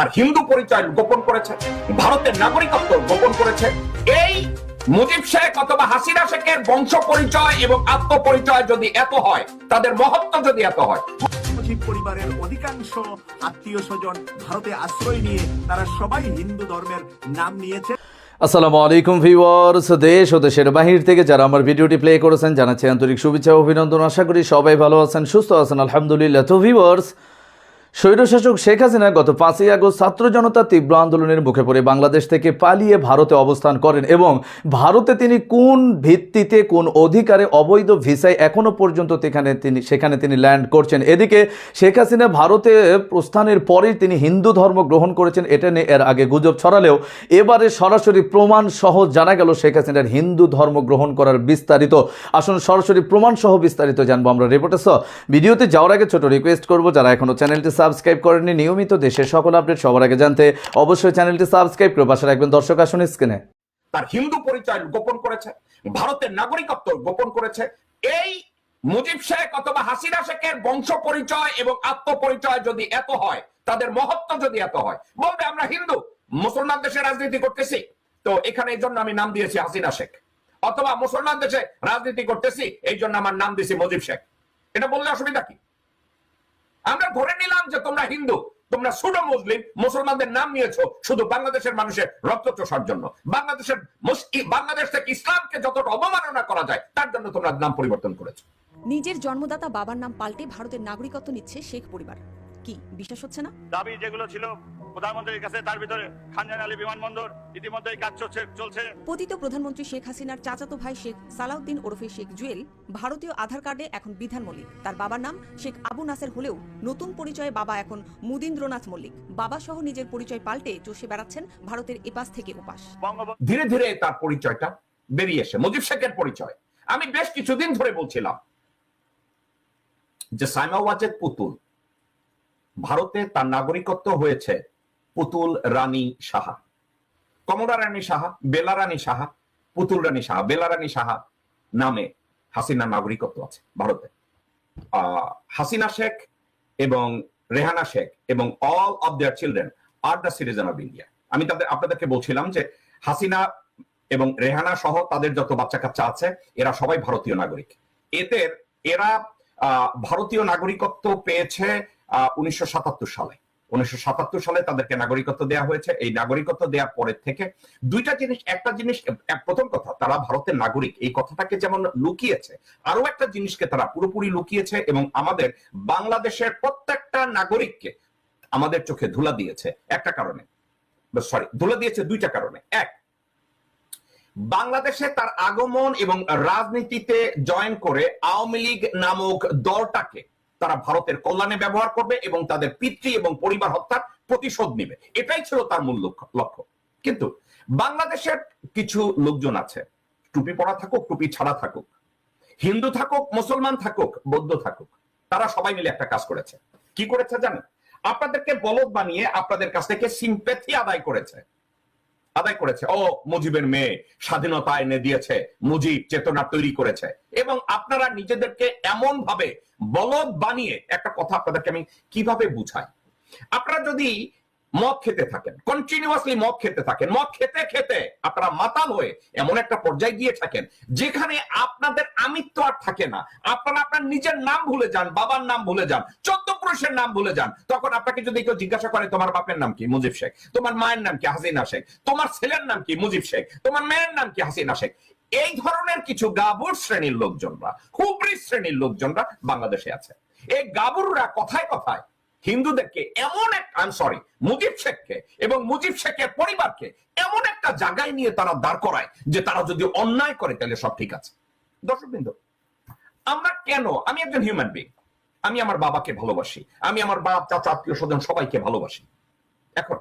তার হিন্দু পরিচয় গোপন করেছে ভারতের নাগরিকত্ব গোপন করেছে। এই মুজিব শেখ অথবা হাসিনা শেখের বংশ পরিচয় এবং আত্মপরিচয় যদি এত হয় তাদের মহত্ব যদি এত হয়। মুজিব পরিবারের অধিকাংশ আত্মীয় স্বজন ভারতে আশ্রয় নিয়ে তারা সবাই হিন্দু ধর্মের নাম নিয়েছে। আসসালামু আলাইকুম ভিউয়ার্স দেশ ও দেশের বাহির থেকে যারা আমার ভিডিওটি প্লে করেছেন জানাচ্ছি আন্তরিক শুভেচ্ছা অভিনন্দন। আশা করি সবাই ভালো আছেন সুস্থ আছেন আলহামদুলিল্লাহ। তো ভিউয়ার্স স্বৈরশাসক শেখ হাসিনা গত পাঁচই আগস্ট ছাত্র জনতা তীব্র আন্দোলনের মুখে পড়ে বাংলাদেশ থেকে পালিয়ে ভারতে অবস্থান করেন এবং ভারতে তিনি কোন ভিত্তিতে, কোন অধিকারে অবৈধ ভিসায় এখনও পর্যন্ত সেখানে তিনি সেখানে তিনি ল্যান্ড করছেন? এদিকে শেখ হাসিনা ভারতে প্রস্থানের পরেই তিনি হিন্দু ধর্ম গ্রহণ করেছেন, এটা নিয়ে এর আগে গুজব ছড়ালেও এবারে সরাসরি প্রমাণ সহ জানা গেল শেখ হাসিনার হিন্দু ধর্ম গ্রহণ করার বিস্তারিত। আসুন সরাসরি প্রমাণ সহ বিস্তারিত জানব আমরা রিপোর্টার সহ। ভিডিওতে যাওয়ার আগে ছোট রিকোয়েস্ট করব, যারা এখনও চ্যানেলটি সাবস্ক্রাইব করেননি নিয়মিত দেশের সকল আপডেট সবার আগে জানতে অবশ্যই চ্যানেলটি সাবস্ক্রাইব করে পাশে রাখবেন। দর্শক, আসুন স্ক্রিনে। তার হিন্দু পরিচয় গোপন করেছে, ভারতের নাগরিকত্ব গোপন করেছে। এই মুজিব শেখ অথবা হাসিনা শেখের বংশ পরিচয় এবং আত্মপরিচয় যদি এত হয়, তাদের মহত্ব যদি এত হয়, বলবে আমরা হিন্দু, মুসলমান দেশে রাজনীতি করতেছি। তো এখানে এই জন্য আমি নাম দিয়েছি হাসিনা শেখ। অথবা মুসলমান দেশে রাজনীতি করতেছি, এই জন্য আমার নাম দিয়েছি মুজিব শেখ। এটা বললে অসুবিধা কি? আমরা ধরে নিলাম যে তোমরা হিন্দু তোমরা সুডো মুসলিম মুসলমানদের নাম নিয়েছো শুধু বাংলাদেশের মানুষের রক্ত চোষার জন্য। বাংলাদেশের বাংলাদেশ থেকে ইসলামকে যতটা অবমাননা করা যায় তার জন্য তোমরা নাম পরিবর্তন করেছ। নিজের জন্মদাতা বাবার নাম পাল্টে ভারতের নাগরিকত্ব নিচ্ছে শেখ পরিবার। কি বিশ্বাস হচ্ছে না? দাবি যেগুলো ছিল প্রধানমন্ত্রীর কাছে তার ভিতরে খানজান আলী বিমানবন্দর ইতিমধ্যেই কাজ চলছে চলছে। পতিত প্রধানমন্ত্রী শেখ হাসিনার চাচাতো ভাই শেখ সালাউদ্দিন ওরফে শেখ জুয়েল ভারতীয় আধার কার্ডে এখন বিধান মল্লিক। তার বাবার নাম শেখ আবু নাসের হলেও নতুন পরিচয়ে বাবা এখন মুদীন্দ্রনাথ মল্লিক। বাবা সহ নিজের পরিচয় পাল্টে চষে বেড়াচ্ছেন ভারতের এপাশ থেকে ওপাশ। ধীরে ধীরে তার পরিচয়টা বেরিয়ে এসে মুজিব শেখের পরিচয়। আমি বেশ কিছুদিন ধরে বলছিলাম যে সাইমা ওয়াজেদ পুতুল ভারতে তার নাগরিকত্ব হয়েছে। পুতুল রানী সাহা। কমলা রানী সাহা, বেলা রানী সাহা, পুতুল রানী সাহা, বেলা রানী সাহা নামে হাসিনা নাগরিকত্ব আছে ভারতে। হাসিনা শেখ এবং রেহানা শেখ এবং all of their children are the citizen of India আমি তাদের, আপনাদেরকে বলছিলাম যে হাসিনা এবং রেহানা সহ তাদের যত বাচ্চা কাচ্চা আছে, এরা সবাই ভারতীয় নাগরিক। এদের, এরা ভারতীয় নাগরিকত্ব পেয়েছে উনিশশো সাতাত্তর সালে। উনিশশো সালে তাদেরকে নাগরিকত্ব দেওয়া হয়েছে। এই নাগরিকত্ব দেওয়ার পরের থেকে দুইটা জিনিস, একটা জিনিস প্রথম কথা, তারা ভারতের নাগরিক। এই কথাটাকে যেমন লুকিয়েছে আরও একটা জিনিসকে তারা পুরোপুরি লুকিয়েছে এবং আমাদের বাংলাদেশের প্রত্যেকটা নাগরিককে আমাদের চোখে ধুলা দিয়েছে একটা কারণে। সরি, ধুলা দিয়েছে দুইটা কারণে। এক, বাংলাদেশে তার আগমন এবং রাজনীতিতে জয়েন করে আওয়ামী লীগ নামক দলটাকে তারা ভারতের কল্যাণে ব্যবহার করবে এবং তাদের পিতৃ এবং পরিবার হত্যার প্রতিশোধ নিবে। এটাই ছিল তার মূল লক্ষ্য কিন্তু বাংলাদেশের কিছু লোকজন আছে, টুপি পরা থাকুক, টুপি ছাড়া থাকুক, হিন্দু থাকুক, মুসলমান থাকুক, বৌদ্ধ থাকুক, তারা সবাই মিলে একটা কাজ করেছে। কি করেছে জানেন? আপনাদেরকে বলদ বানিয়ে আপনাদের কাছ থেকে সিম্পেথি আদায় করেছে। আদায় করেছে। ও মুজিবের মেয়ে, স্বাধীনতা এনে দিয়েছে, মুজিব চেতনা তৈরি করেছে। এবং আপনারা নিজেদেরকে এমন ভাবে বলদ বানিয়ে একটা কথা আপনাদেরকে আমি কীভাবে বুঝাই? আপনারা যদি মদ খেতে থাকেন কন্টিনিউয়াসলি মদ খেতে থাকেন, মদ খেতে খেতে আপনারা মাতাল হয়ে এমন একটা পর্যায়ে গিয়ে থাকেন, যেখানে আপনাদের আমিত্ব আর থাকে না। আপনারা আপনার নিজের নাম ভুলে যান, বাবার নাম ভুলে যান, চোদ্দ পুরুষের নাম ভুলে যান। তখন আপনাকে যদি কেউ জিজ্ঞাসা করে, তোমার বাপের নাম কি? মুজিব শেখ। তোমার মায়ের নাম কি? হাসিনা শেখ। তোমার ছেলের নাম কি? মুজিব শেখ। তোমার মেয়ের নাম কি? হাসিনা শেখ। এই ধরনের কিছু গাবুর শ্রেণির লোকজনরা হুবরি শ্রেণির লোকজনরা বাংলাদেশে আছে। এই গাবুররা কথায় কথায় হিন্দুদেরকে এমন এক আই সরি মুজিব শেখকে এবং মুজিব শেখের পরিবারকে এমন একটা জায়গায় নিয়ে তারা দাঁড় করায় যে তারা যদি অন্যায় করে তাহলে সব ঠিক আছে। দর্শক বিন্দু আমরা কেন, আমি একজন হিউম্যান বিং আমি আমার বাবাকে ভালোবাসি, আমি আমার বাপ, চাচা, আত্মীয় স্বজন সবাইকে ভালোবাসি। এখন,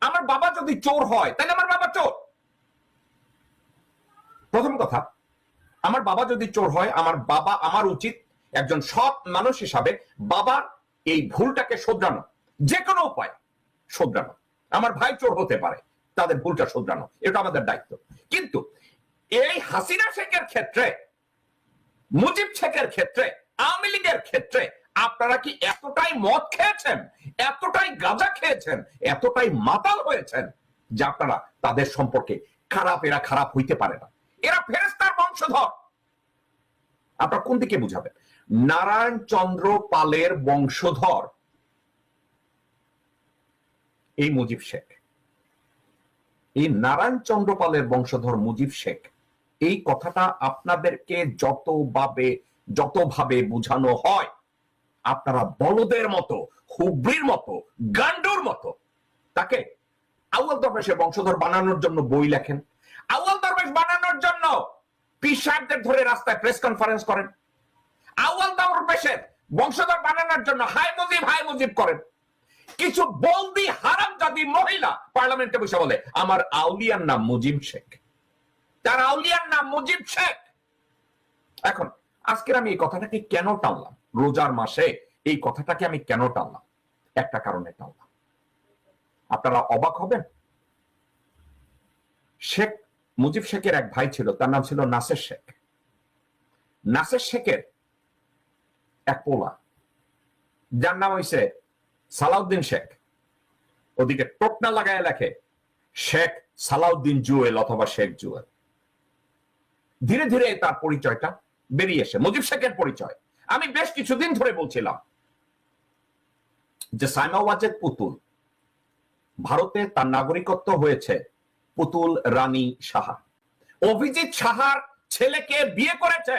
আমার বাবা যদি চোর হয়, তাহলে আমার বাবা চোর। প্রথম কথা, আমার বাবা যদি চোর হয়, আমার বাবা আমার উচিত একজন সৎ মানুষ হিসাবে বাবার এই ভুলটাকে শোধরানো যে কোনো উপায় শোধরানো। আমার ভাই চোর হতে পারে, তাদের ভুলটা শোধরানো, এটা আমাদের দায়িত্ব। কিন্তু এই হাসিনা শেখের ক্ষেত্রে, মুজিব শেখের ক্ষেত্রে, আওয়ামী লীগের ক্ষেত্রে আপনারা কি এতটাই মদ খেয়েছেন, এতটাই গাঁজা খেয়েছেন, এতটাই মাতাল হয়েছেন যে আপনারা তাদের সম্পর্কে খারাপ, এরা খারাপ হইতে পারে না। এরা ফেরেস্তার বংশধর। আপনারা কোন দিকে বুঝাবেন? নারায়ণ চন্দ্র পালের বংশধর। এই মুজিব শেখ। এই নারায়ণ চন্দ্র পালের বংশধর মুজিব শেখ, এই কথাটা আপনাদেরকে যতভাবে যতভাবে বোঝানো হয়, আপনারা বলদের মতো, হুবড়ির মতো, গান্ডুর মতো, তাকে আউয়াল দরবেশের বংশধর বানানোর জন্য বই লেখেন, আউয়াল দরবেশ বানানোর জন্য পীর সাহেবদের ধরে রাস্তায় প্রেস কনফারেন্স করেন। আউয়াল দরবেশের বংশধর বানানোর জন্য হাই মুজিব হাই মুজিব করেন। কিছু বন্দি হারাম জাতি মহিলা পার্লামেন্টে বসে বলে, আমার আউলিয়ার নাম মুজিব শেখ। তার আউলিয়ার নাম মুজিব শেখ। এখন, আজকের আমি এই কথাটাকে কেন টানলাম? রোজার মাসে এই কথাটাকে আমি কেন টানলাম? একটা কারণে টানলাম। আপনারা অবাক হবেন। শেখ, মুজিব শেখের এক ভাই ছিল, তার নাম ছিল নাসের শেখ। নাসের শেখের এক পোলা। যার নাম হয়েছে সালাউদ্দিন শেখ। ওদিকে টোকনা লাগায় লেখে, শেখ সালাউদ্দিন জুয়েল অথবা শেখ জুয়েল। ধীরে ধীরে তার পরিচয়টা বেরিয়ে এসে মুজিব শেখের পরিচয়। আমি বেশ কিছুদিন ধরে বলছিলাম যে সাইমা ওয়াজেদ পুতুল, ভারতে তার নাগরিকত্ব হয়েছে পুতুল রানী সাহা। অভিজিৎ সাহার ছেলেকে বিয়ে করেছে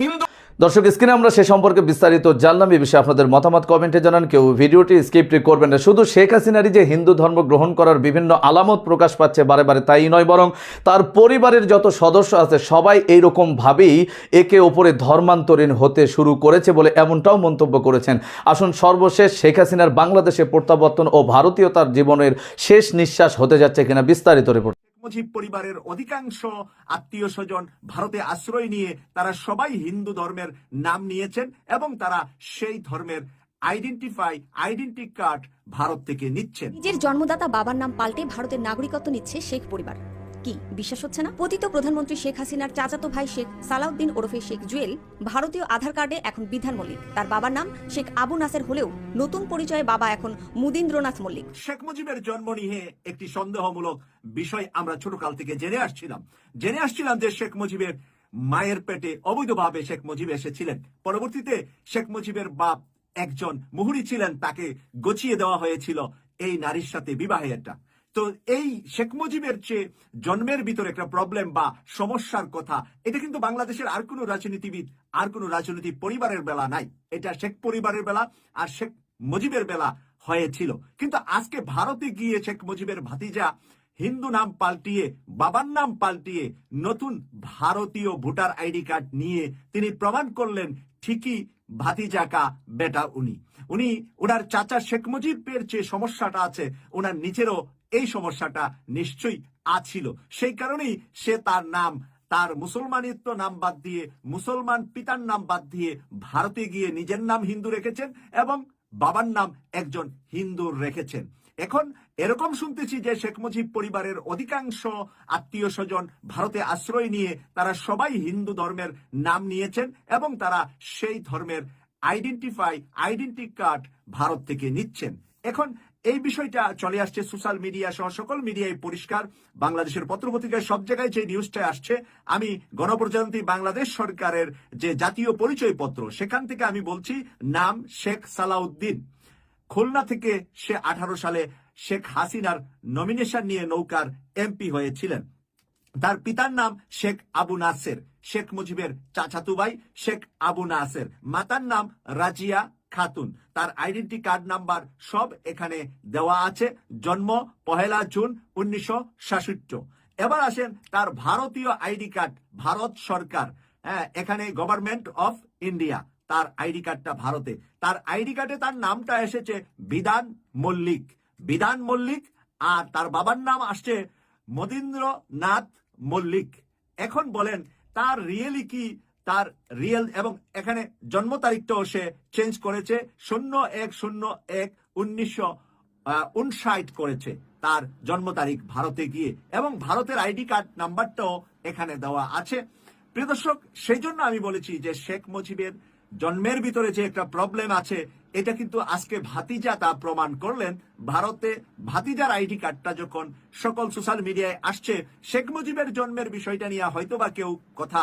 হিন্দু দর্শক, স্ক্রিনে আমরা সে সম্পর্কে বিস্তারিত জানলাম। এই বিষয়ে আপনাদের মতামত কমেন্টে জানান। কেউ ভিডিওটি স্কিপ্ট করবেন না। শুধু শেখ হাসিনারই যে হিন্দু ধর্ম গ্রহণ করার বিভিন্ন আলামত প্রকাশ পাচ্ছে বারে বারে তাই নয়, বরং তার পরিবারের যত সদস্য আছে, সবাই এইরকম ভাবেই একে ওপরে ধর্মান্তরীণ হতে শুরু করেছে বলে এমনটাও মন্তব্য করেছেন। আসুন, সর্বশেষ শেখ হাসিনার বাংলাদেশে প্রত্যাবর্তন ও ভারতীয় তার জীবনের শেষ নিঃশ্বাস হতে যাচ্ছে কিনা বিস্তারিত রিপোর্ট মুজিব পরিবারের অধিকাংশ আত্মীয় স্বজন ভারতে আশ্রয় নিয়ে তারা সবাই হিন্দু ধর্মের নাম নিয়েছেন এবং তারা সেই ধর্মের আইডেন্টিফাই আইডেন্টি কার্ড ভারত থেকে নিচ্ছেন। নিজের জন্মদাতা বাবার নাম পাল্টে ভারতের নাগরিকত্ব নিচ্ছে শেখ পরিবার। কি? বিশ্বাস হচ্ছে না? পতিত প্রধানমন্ত্রী শেখ হাসিনার চাচাতো ভাই শেখ সালাউদ্দিন ওরফে শেখ জুয়েল ভারতীয় আধার কার্ডে এখন বিধান মল্লিক। তার বাবার নাম শেখ আবু নাসের হলেও নতুন পরিচয়ে বাবা এখন মুদিন্দ্রনাথ মল্লিক। শেখ মুজিবের জন্ম নিয়ে একটি সন্দেহমূলক বিষয় আমরা ছোটকাল থেকে জেনে আসছিলাম। জেনে আসছিলাম যে শেখ মুজিবের মায়ের পেটে অবৈধভাবে শেখ মুজিব এসেছিলেন। পরবর্তীতে শেখ মুজিবের বাপ একজন মুহুরি ছিলেন, তাকে গছিয়ে দেওয়া হয়েছিল এই নারীর সাথে বিবাহে একটা। তো এই শেখ মুজিবের চেয়ে জন্মের ভিতরে একটা প্রবলেম বা সমস্যার কথা, এটা কিন্তু বাংলাদেশের আর কোনো রাজনীতিবিদ, আর কোনো রাজনৈতিক পরিবারের বেলা নাই। এটা শেখ পরিবারের বেলা আর শেখ মুজিবের বেলা হয়েছিল। কিন্তু আজকে ভারতে গিয়ে শেখ মুজিবের ভাতিজা হিন্দু নাম পাল্টিয়ে, বাবার নাম পাল্টিয়ে নতুন ভারতীয় ভোটার আইডি কার্ড নিয়ে তিনি প্রমাণ করলেন ঠিকই ভাতিজাকা বেটা উনি। উনি ওনার চাচা শেখ মুজিবের যে সমস্যাটা আছে ওনার নিজেরও এই সমস্যাটা নিশ্চয়ই আছিল। সেই কারণেই সে তার নাম, তার মুসলমানিত্ব নাম বাদ দিয়ে, মুসলমান পিতার নাম বাদ দিয়ে ভারতে গিয়ে নিজের নাম হিন্দু রেখেছেন এবং বাবার নাম একজন হিন্দু রেখেছেন। এখন এরকম শুনতেছি যে শেখ মুজিব পরিবারের অধিকাংশ আত্মীয় স্বজন ভারতে আশ্রয় নিয়ে তারা সবাই হিন্দু ধর্মের নাম নিয়েছেন এবং তারা সেই ধর্মের আইডেন্টিফাই আইডেন্টি কার্ড ভারত থেকে নিচ্ছেন। এখন এই বিষয়টা চলে আসছে সোশ্যাল মিডিয়া সহ সকল মিডিয়ায় পরিষ্কার। বাংলাদেশের পত্রপত্রিকায় সব জায়গায় যে নিউজটা আসছে, আমি গণপ্রজাতন্ত্রী বাংলাদেশ সরকারের যে জাতীয় পরিচয় পত্র সেখান থেকে আমি বলছি নাম শেখ সালাউদ্দিন। খুলনা থেকে সে আঠারো সালে শেখ হাসিনার নমিনেশন নিয়ে নৌকার এমপি হয়েছিলেন। তার পিতার নাম শেখ আবু নাসের, শেখ মুজিবের চাচাতু ভাই শেখ আবু নাসের। মাতার নাম রাজিয়া খাতুন। তার আইডেন্টি কার্ড নাম্বার সব এখানে দেওয়া আছে। জন্ম পহেলা জুন উনিশশো এবার আসেন তার ভারতীয় আইডি কার্ড ভারত সরকার। হ্যাঁ এখানে গভর্নমেন্ট অফ ইন্ডিয়া তার আইডি কার্ডটা ভারতে। তার আইডি কার্ডে তার নামটা এসেছে বিধান মল্লিক। বিধান মল্লিক আর তার বাবার নাম আসছে মদীন্দ্রনাথ মল্লিক। এখন বলেন, তার রিয়েলি কি তার রিয়েল এবং এখানে জন্ম তারিখটাও সে চেঞ্জ করেছে, শূন্য এক শূন্য এক উনিশশো উনষাট করেছে তার জন্ম তারিখ ভারতে গিয়ে এবং ভারতের আইডি কার্ড নাম্বারটাও এখানে দেওয়া আছে। প্রিয় দর্শক, সেই জন্য আমি বলেছি যে শেখ মুজিবের জন্মের ভিতরে যে একটা প্রবলেম আছে, এটা কিন্তু আজকে ভাতিজা তা প্রমাণ করলেন। ভারতে ভাতিজার আইডি কার্ডটা যখন সকল সোশ্যাল মিডিয়ায় আসছে, শেখ মুজিবের জন্মের বিষয়টা নিয়ে হয়তো বা কেউ কথা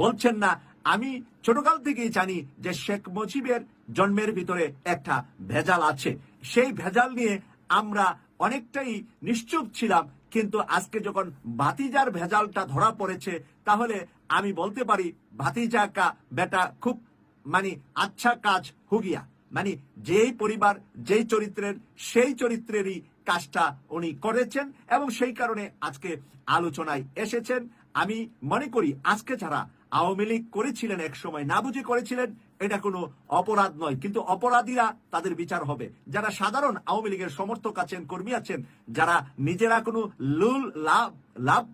বলছেন না। আমি ছোটকাল থেকেই জানি যে শেখ মুজিবের জন্মের ভিতরে একটা ভেজাল আছে। সেই ভেজাল নিয়ে আমরা অনেকটাই নিশ্চুপ ছিলাম, কিন্তু আজকে যখন ভাতিজার ভেজালটা ধরা পড়েছে, তাহলে আমি বলতে পারি, ভাতিজা কা বেটা খুব মানে আচ্ছা কাজ হুগিয়া। মানে যেই পরিবার, যেই চরিত্রের, সেই চরিত্রেরই কাজটা উনি করেছেন এবং সেই কারণে আজকে আলোচনায় এসেছেন। আমি মনে করি আজকে যারা আওয়ামী লীগ করেছিলেন এক সময়, না বুঝে করেছিলেন, এটা কোনো অপরাধ নয়। কিন্তু অপরাধীরা তাদের বিচার হবে। যারা সাধারণ আওয়ামী লীগের সমর্থক আছেন, কর্মী আছেন, যারা নিজেরা কোনো লুল লাভ লাভ,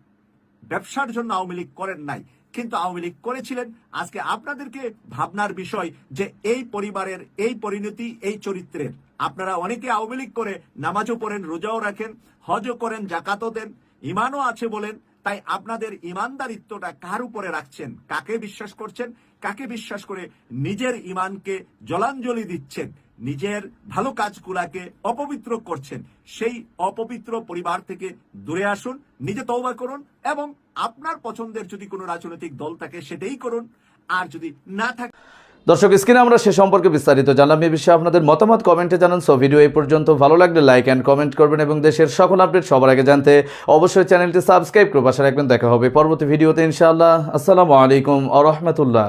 ব্যবসার জন্য আওয়ামী লীগ করেন নাই কিন্তু আওয়ামী লীগ করেছিলেন। আজকে আপনাদেরকে ভাবনার বিষয় যে এই পরিবারের এই পরিণতি, এই চরিত্রের। আপনারা অনেকে আওয়ামী লীগ করে নামাজও পড়েন, রোজাও রাখেন, হজও করেন, জাকাতও দেন ইমানও আছে বলেন। তাই আপনাদের ইমানদারিত্বটা কার উপরে রাখছেন? কাকে বিশ্বাস করছেন? কাকে বিশ্বাস করে নিজের ইমানকে জলাঞ্জলি দিচ্ছেন? নিজের ভালো কাজগুলাকে অপবিত্র করছেন। সেই অপবিত্র পরিবার থেকে দূরে আসুন, নিজে তওবা করুন এবং আপনার পছন্দের যদি কোনো রাজনৈতিক দল থাকে সেটাই করুন। আর যদি না থাকে দর্শক, স্ক্রিনে আমরা সে সম্পর্কে বিস্তারিত জানলাম। এ বিষয়ে আপনাদের মতামত কমেন্টে জানান। সো, ভিডিও এই পর্যন্ত। ভালো লাগলে লাইক অ্যান্ড কমেন্ট করবেন এবং দেশের সকল আপডেট সবার আগে জানতে অবশ্যই চ্যানেলটি সাবস্ক্রাইব করে পাশে রাখবেন। দেখা হবে পরবর্তী ভিডিওতে ইনশাআল্লাহ। আসসালামু আলাইকুম আ রহমতুল্লাহ।